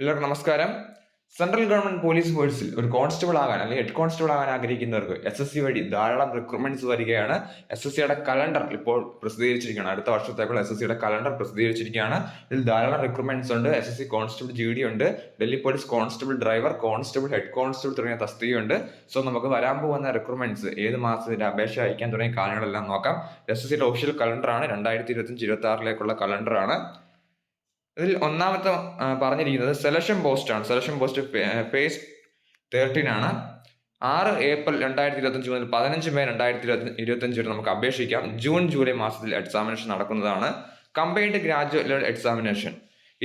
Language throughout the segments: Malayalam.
എല്ലാവർക്കും നമസ്കാരം. സെൻട്രൽ ഗവൺമെന്റ് പോലീസ് ഫോഴ്സിൽ ഒരു കോൺസ്റ്റബിൾ ആകാൻ അല്ലെങ്കിൽ ഹെഡ് കോൺസ്റ്റബിൾ ആകാൻ ആഗ്രഹിക്കുന്നവർക്ക് എസ് എസ് സി വഴി ധാരാളം റിക്രൂട്ട്മെന്റ്സ് വരികയാണ് എസ് എസ് സിയുടെ കലണ്ടർ ഇപ്പോൾ പ്രസിദ്ധീകരിച്ചിരിക്കുകയാണ്. അടുത്ത വർഷത്തേക്കുള്ള എസ് എസ് സിയുടെ കലണ്ടർ പ്രസിദ്ധീകരിച്ചിരിക്കുകയാണ്. ഇതിൽ ധാരാളം റിക്രൂട്ട്മെന്റ്സ് ഉണ്ട്. S S C constable G D ഉണ്ട്. Delhi police constable driver constable head constable തുടങ്ങിയ തസ്തികയുണ്ട് സോ നമുക്ക് വരാൻ പോകുന്ന റിക്രൂട്ട്മെന്റ്സ് ഏത് മാസത്തിന്റെ അപേക്ഷ അയക്കാൻ തുടങ്ങിയ കാര്യങ്ങളെല്ലാം നോക്കാം. എസ് എസ് സിയുടെ ഒഫീഷ്യൽ കലണ്ടറാണ് രണ്ടായിരത്തി ഇരുപത്തഞ്ച് ഇരുപത്തി ആറിലേക്കുള്ള കലണ്ടറാണ് ഇതിൽ ഒന്നാമത്തെ പറഞ്ഞിരിക്കുന്നത് സെലക്ഷൻ പോസ്റ്റ് ആണ്. സെലക്ഷൻ പോസ്റ്റ് ഫേസ് തേർട്ടീൻ ആണ്. ആറ് ഏപ്രിൽ രണ്ടായിരത്തി ഇരുപത്തഞ്ച് മുതൽ പതിനഞ്ച് മെയ് രണ്ടായിരത്തി ഇരുപത്തി ഇരുപത്തഞ്ച് വരെ നമുക്ക് അപേക്ഷിക്കാം. ജൂൺ ജൂലൈ മാസത്തിൽ എക്സാമിനേഷൻ നടക്കുന്നതാണ്. കമ്പൈൻഡ് ഗ്രാജുവേറ്റ് ലെവൽ എക്സാമിനേഷൻ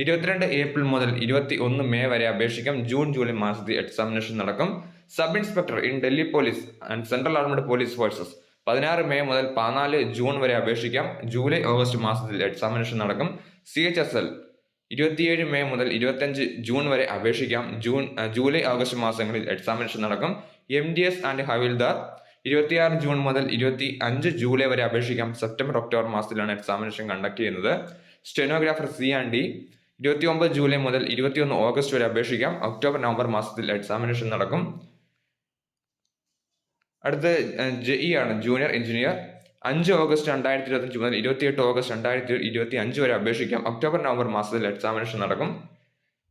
ഇരുപത്തിരണ്ട് ഏപ്രിൽ മുതൽ ഇരുപത്തി ഒന്ന് മെയ് വരെ അപേക്ഷിക്കാം. ജൂൺ ജൂലൈ മാസത്തിൽ എക്സാമിനേഷൻ നടക്കും. Sub inspector in Delhi police and central armed police forces പതിനാറ് മെയ് മുതൽ പതിനാല് ജൂൺ വരെ അപേക്ഷിക്കാം. ജൂലൈ ഓഗസ്റ്റ് മാസത്തിൽ എക്സാമിനേഷൻ നടക്കും. സി എച്ച് എസ് എൽ ഇരുപത്തിയേഴ് മെയ് മുതൽ ഇരുപത്തഞ്ച് ജൂൺ വരെ അപേക്ഷിക്കാം. ജൂൺ ജൂലൈ ഓഗസ്റ്റ് മാസങ്ങളിൽ എക്സാമിനേഷൻ നടക്കും M D S and havildar ഇരുപത്തിയാറ് ജൂൺ മുതൽ ഇരുപത്തി അഞ്ച് ജൂലൈ വരെ അപേക്ഷിക്കാം. സെപ്റ്റംബർ ഒക്ടോബർ മാസത്തിലാണ് എക്സാമിനേഷൻ കണ്ടക്ട് ചെയ്യുന്നത്. സ്റ്റെനോഗ്രാഫർ സി ആൻഡ് ഡി ഇരുപത്തി ഒമ്പത് ജൂലൈ മുതൽ ഇരുപത്തിയൊന്ന് ഓഗസ്റ്റ് വരെ അപേക്ഷിക്കാം. ഒക്ടോബർ നവംബർ മാസത്തിൽ എക്സാമിനേഷൻ നടക്കും. അടുത്ത് ജെഇ ആണ് ജൂനിയർ എഞ്ചിനീയർ അഞ്ച് ഓഗസ്റ്റ് രണ്ടായിരത്തി ഇരുപത്തഞ്ച് മുതൽ ഇരുപത്തിയെട്ട് ഓഗസ്റ്റ് രണ്ടായിരത്തി ഇരുപത്തി അഞ്ച് വരെ അപേക്ഷിക്കാം. ഒക്ടോബർ നവംബർ മാസത്തിൽ എക്സാമിനേഷൻ നടക്കും.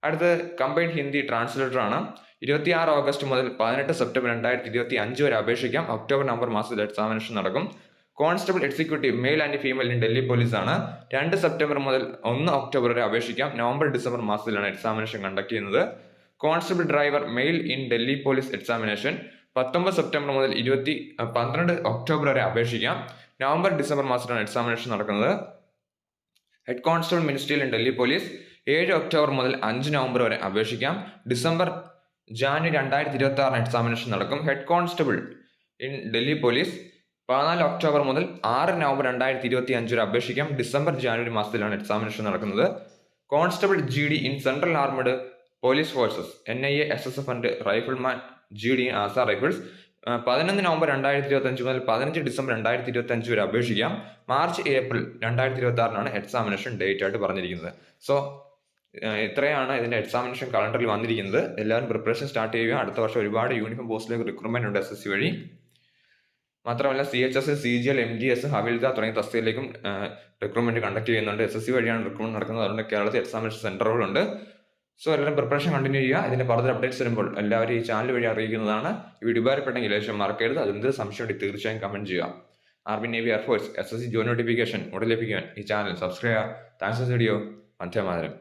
അടുത്തത് കമ്പൈൻഡ് ഹിന്ദി ട്രാൻസ്ലേറ്റർ ആണ്. ഇരുപത്തിയാറ് ഓഗസ്റ്റ് മുതൽ പതിനെട്ട് സെപ്റ്റംബർ രണ്ടായിരത്തി ഇരുപത്തി അഞ്ച് വരെ അപേക്ഷിക്കാം. ഒക്ടോബർ നവംബർ മാസത്തിൽ എക്സാമിനേഷൻ നടക്കും. Constable executive male and female in Delhi police ആണ്. രണ്ട് സെപ്റ്റംബർ മുതൽ ഒന്ന് ഒക്ടോബർ വരെ അപേക്ഷിക്കാം. നവംബർ ഡിസംബർ മാസത്തിലാണ് എക്സാമിനേഷൻ കണ്ടക്ട് ചെയ്യുന്നത്. Constable driver male in Delhi police examination പത്തൊമ്പത് സെപ്റ്റംബർ മുതൽ ഇരുപത്തി പന്ത്രണ്ട് ഒക്ടോബർ വരെ അപേക്ഷിക്കാം. നവംബർ ഡിസംബർ മാസത്തിലാണ് എക്സാമിനേഷൻ നടക്കുന്നത്. ഹെഡ് കോൺസ്റ്റബിൾ മിനിസ്ട്രിയിൽ ഇൻ ഡൽഹി പോലീസ് ഏഴ് ഒക്ടോബർ മുതൽ അഞ്ച് നവംബർ വരെ അപേക്ഷിക്കാം. ഡിസംബർ ജാനുവരി രണ്ടായിരത്തി ഇരുപത്തി ആറിന് എക്സാമിനേഷൻ നടക്കും. Head constable in Delhi police പതിനാല് ഒക്ടോബർ മുതൽ ആറ് നവംബർ രണ്ടായിരത്തി ഇരുപത്തി അഞ്ച് വരെ അപേക്ഷിക്കാം. ഡിസംബർ ജാനുവരി മാസത്തിലാണ് എക്സാമിനേഷൻ നടക്കുന്നത്. Constable G D in central armed police forces N I A S S F and rifleman G D Assam rifles പതിനൊന്ന് നവംബർ രണ്ടായിരത്തി ഇരുപത്തി അഞ്ച് മുതൽ പതിനഞ്ച് ഡിസംബർ രണ്ടായിരത്തി ഇരുപത്തി അഞ്ച് വരെ അപേക്ഷിക്കാം. മാർച്ച് ഏപ്രിൽ രണ്ടായിരത്തി ഇരുപത്തി ആറിനാണ് എക്സാമിനേഷൻ ഡേറ്റ് ആയിട്ട് പറഞ്ഞിരിക്കുന്നത്. സോ ഇത്രയാണ് ഇതിന്റെ എക്സാമിനേഷൻ കലണ്ടറിൽ വന്നിരിക്കുന്നത്. എല്ലാവരും പ്രിപ്പറേഷൻ സ്റ്റാർട്ട് ചെയ്യുക. അടുത്ത വർഷം ഒരുപാട് യൂണിഫോം പോസ്റ്റിലേക്ക് റിക്രൂട്ട്മെന്റ് ഉണ്ട് എസ് എസ് സി വഴി. മാത്രമല്ല C H S C G L M G S havildar തുടങ്ങിയ തസ്തികയിലേക്കും റിക്രൂട്ട്മെന്റ് കണ്ടക്ട് ചെയ്യുന്നുണ്ട്. എസ് എസ് സി വഴിയാണ് റിക്രൂട്ട്മെന്റ് നടക്കുന്നത്. അതുകൊണ്ട് കേരളത്തിൽ എക്സാമിനേഷൻ സെന്ററുകളുണ്ട് സോ എല്ലാവരും പ്രിപ്പറേഷൻ കണ്ടിന്യൂ ചെയ്യുക. ഇതിന്റെ ഫർദർ അപ്ഡേറ്റ്സ് വരുമ്പോൾ എല്ലാവരും ഈ ചാനൽ വഴി അറിയിക്കുന്നതാണ്. ഈ വീഡിയോ ഉപകാരപ്പെട്ടെങ്കിൽ ലേശം മറക്കരുത് അതിന്റെ സംശയം ഉണ്ടെങ്കിൽ തീർച്ചയായും കമന്റ് ചെയ്യുക. Army navy air force S S C join notification ഉടൻ ലഭിക്കാൻ ഈ ചാനൽ സബ്സ്ക്രൈബ് താങ്ക്സ് വീഡിയോ മധ്യമാതരം